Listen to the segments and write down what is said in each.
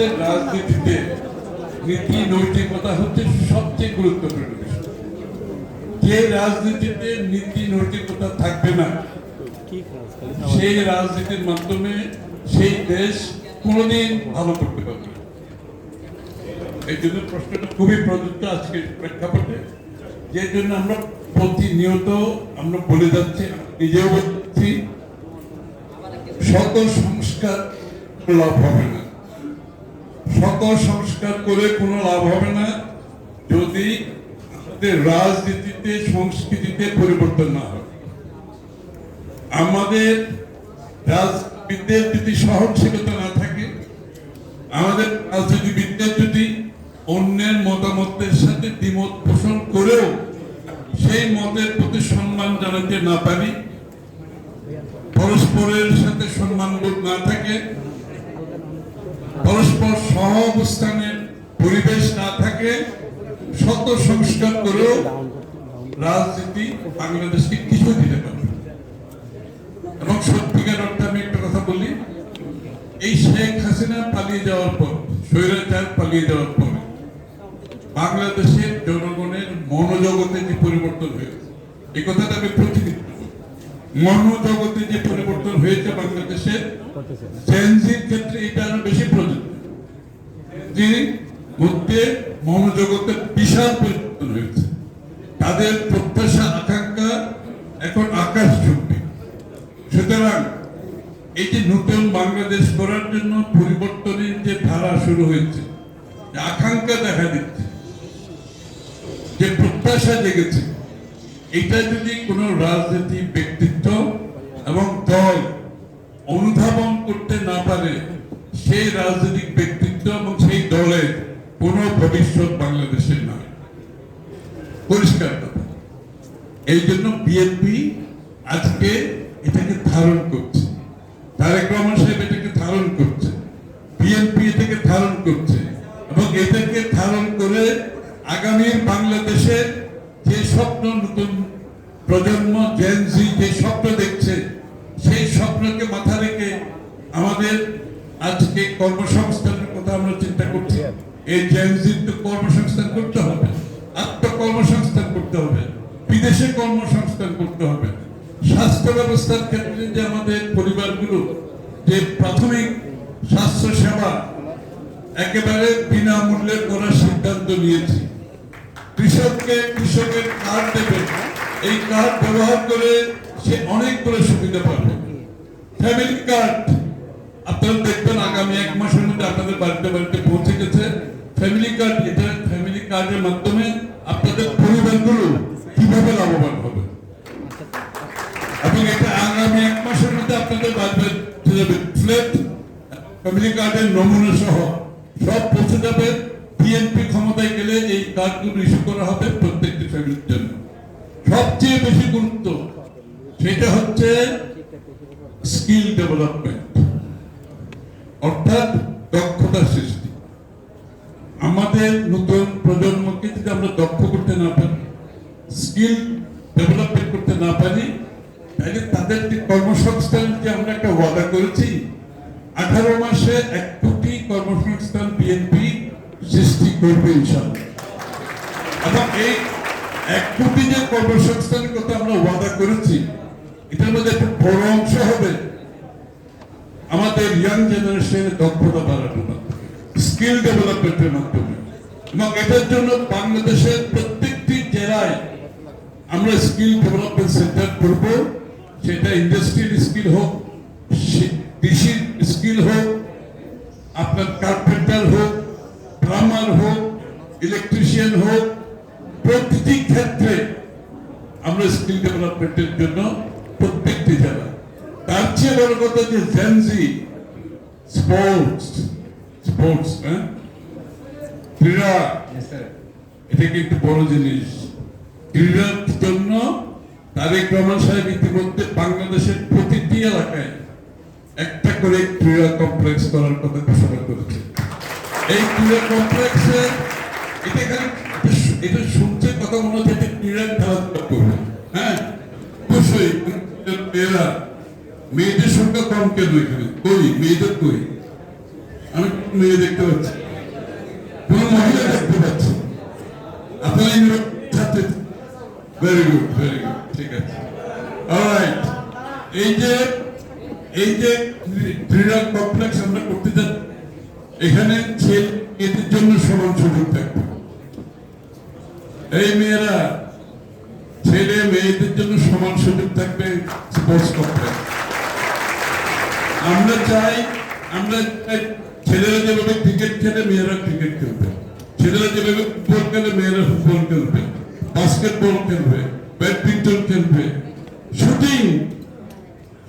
আমাদের রাজনীতিতে নীতি নৈতিকতা হচ্ছে সবচেয়ে গুরুত্বপূর্ণ যে রাজনীতিতে নীতি নৈতিকতা থাকবে না, সেই রাজনীতির মাধ্যমে সেই দেশ কোনোদিন ভালো করতে পারবে এই জন্য প্রশ্নটা খুবই প্রযুক্ত আজকে প্রেক্ষাপটে। যে জন্য আমরা প্রতিনিয়ত আমরা বলে যাচ্ছি নিজেও বলছি, শত সংস্কার লাভ হবে না। শত সংস্কার করে কোনো লাভ হবে না যদি আমাদের রাজনীতিতে, সংস্কৃতিতে পরিবর্তন না হয়। আমাদের রাজনীতির যদি সহনশীলতা না থাকে, আমাদের রাজনীতিবিদদের যদি অন্যের মতামতের সাথে দ্বিমত পোষণ করেও সেই মতের প্রতি সম্মান জানাতে না পারি, পরস্পরের সাথে সম্মানবোধ না থাকে সহ পরিবেশ না থাকে, শত সংস্কার করেও রাজনীতি বাংলাদেশকে কিছু দিতে পারবে এবং সত্যিকার অর্থে আমি একটা কথা বলি, এই শেখ হাসিনা পালিয়ে যাওয়ার পর, স্বৈরাচার পালিয়ে যাওয়ার পর, বাংলাদেশের জনগণের মনোজগতে যে পরিবর্তন হয়েছে, এই কথাটা আমি করি। মনোজগতে যে পরিবর্তন হয়েছে বাংলাদেশের জেনজির ক্ষেত্রে এটা আরও বেশি যে মধ্যে মনোজগতে বিশাল পরিবর্তন হয়েছে। তাদের প্রত্যাশা, আকাঙ্ক্ষা এখন আকাশ চুম্বি সুতরাং এই যে নতুন বাংলাদেশ করার জন্য পরিবর্তনের যে ধারা শুরু হয়েছে আকাঙ্ক্ষা দেখা দিচ্ছে, যে প্রত্যাশা জেগেছে, এটা যদি কোনো রাজনীতি ব্যক্তিত্ব এবং দল অনুধাবন করতে না পারে, সেই রাজনৈতিক এবং কোনো ভবিষ্যৎ বাংলাদেশের নয়। পরিষ্কার কথা। এই জন্য বিএনপি আজকে এটাকে ধারণ করছে। তারেক রহমান সাহেব এটাকে ধারণ করছে। বিএনপি এটাকে ধারণ করছে। এবং এটাকে ধারণ করে আগামীর বাংলাদেশের যে স্বপ্ন নতুন প্রজন্ম জেনজি যে স্বপ্ন দেখছে, সেই স্বপ্নকে মাথা রেখে আমাদের আজকে কর্মসংস্থানের কথা আমরা চিন্তা করছি। এই জেনজির তো কর্মসংস্থান করতে হবে আত্মকর্মসংস্থান করতে হবে বিদেশে কর্মসংস্থান করতে হবে। স্বাস্থ্য ব্যবস্থার ক্ষেত্রে যে আমাদের পরিবারগুলো যে প্রাথমিক স্বাস্থ্য সেবা একেবারে বিনামূল্যে করার সিদ্ধান্ত নিয়েছি। কৃষককে কৃষকের কার্ড দেবে। এই কার্ড ব্যবহার করে সে অনেকগুলো সুবিধা পাবে। ফ্যামিলি কার্ড আপনারা দেখবেন আগামী এক মাসের মধ্যে আপনাদের বাড়িতে বাড়িতে পৌঁছে গেছে। ফ্যামিলি কার্ড এটা ফ্যামিলি কার্ডের মাধ্যমে আপনাদের পরিবারগুলো কীভাবে লাভবান হবে? এবং এটা আগামী এক মাসের মধ্যে আপনাদের বাড়িতে যাবে ফ্ল্যাট ফ্যামিলি কার্ডের নমুনা সহ। সব পৌঁছে যাবে। বিএনপি ক্ষমতায় গেলে এই কার্ডগুলো ইস্যু করা হবে প্রত্যেকটি ফ্যামিলির জন্য। সবচেয়ে বেশি গুরুত্ব সেটা হচ্ছে স্কিল ডেভেলপমেন্ট অর্থাৎ দক্ষতা সৃষ্টি। আমাদের নতুন প্রজন্মকে যদি আমরা দক্ষ করতে না পারি, স্কিল ডেভেলপমেন্ট করতে না পারি, তাহলে তাদের যে কর্মসংস্থান যে আমরা একটা ওয়াদা করেছি, আঠারো মাসে এক কোটি কর্মসংস্থান বিএনপি সৃষ্টি করবে ইনশাল্লাহ এবং এই এক কোটি যে কর্মসংস্থানের কথা আমরা ওয়াদা করেছি, এটার মধ্যে একটা বড় অংশ হবে আমাদের ইয়াং জেনারেশনের দক্ষতা বাড়ানোর মাধ্যমে স্কিল ডেভেলপমেন্টের মাধ্যমে। এবং এটার জন্য বাংলাদেশের প্রত্যেকটি জেলায় আমরা স্কিল ডেভেলপমেন্ট সেন্টার করব। সেটা ইন্ডাস্ট্রিয়াল স্কিল হোক কৃষির স্কিল হোক, আপনার কার্পেন্টার হোক প্লাম্বার হোক ইলেকট্রিশিয়ান হোক, প্রতিটি ক্ষেত্রে আমরা স্কিল ডেভেলপমেন্টের জন্য প্রত্যেকটি জেলা তার চেয়ে বড় কথা যে জেনজি স্পোর্টস স্পোর্টস হ্যাঁ? ক্রীড়া এটা কিন্তু বড় জিনিস? ক্রীড়ার জন্য তারেক রহমান সাহেব ইতিমধ্যে বাংলাদেশের প্রতিটি এলাকায় একটা করে ক্রীড়া কমপ্লেক্স করার কথা ঘোষণা করেছে। এই ক্রীড়া কমপ্লেক্সে এটা খালি এটা শুনছে কথা মনে হচ্ছে ক্রীড়া খেলাধুলা করবে হ্যাঁ? অবশ্যই মেয়েরা মেয়েদের সংখ্যা কম কেন এখানে? কই, মেয়েদের কই? আমি মেয়ে দেখতে পাচ্ছি। কোন মহিলা দেখতে পাচ্ছি। ছাত্র ভেরি গুড ভেরি গুড ঠিক আছে। অলরাইট এই যে এই যে ক্রীড়া কমপ্লেক্স আমরা করতে যাচ্ছি এখানে ছেলে মেয়েদের জন্য সমান সুযোগ থাকবে। এই মেয়েরা ছেলে মেয়েদের জন্য সমান সুযোগ থাকবে স্পোর্টস কমপ্লেক্স আমরা চাই, আমরা ছেলেরা যেভাবে ক্রিকেট খেলে, মেয়েরা ক্রিকেট খেলবে। ছেলেরা যেভাবে ফুটবল খেলে, মেয়েরা ফুটবল খেলবে। বাস্কেটবল খেলবে ব্যাডমিন্টন খেলবে। শুটিং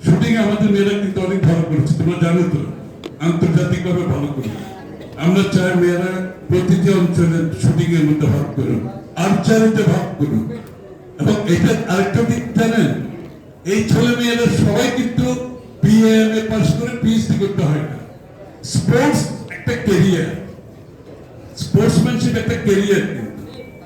শুটিং আমাদের মেয়েরা কিন্তু অনেক ভালো করেছে, তোমরা জানো তো। আন্তর্জাতিকভাবে ভালো করে আমরা চাই মেয়েরা প্রতিটি অঞ্চলে শুটিং এর মধ্যে ভাগ করুন আর্চারিতে ভাগ করুন এবং এটা আরেকটা দিক জানেন, এই ছেলে মেয়েরা সবাই কিন্তু বিএমএ পাস করে পিএইচডি করতে হয় না স্পোর্টস একটা কেরিয়ার স্পোর্টসম্যানশিপ একটা কেরিয়ার কিন্তু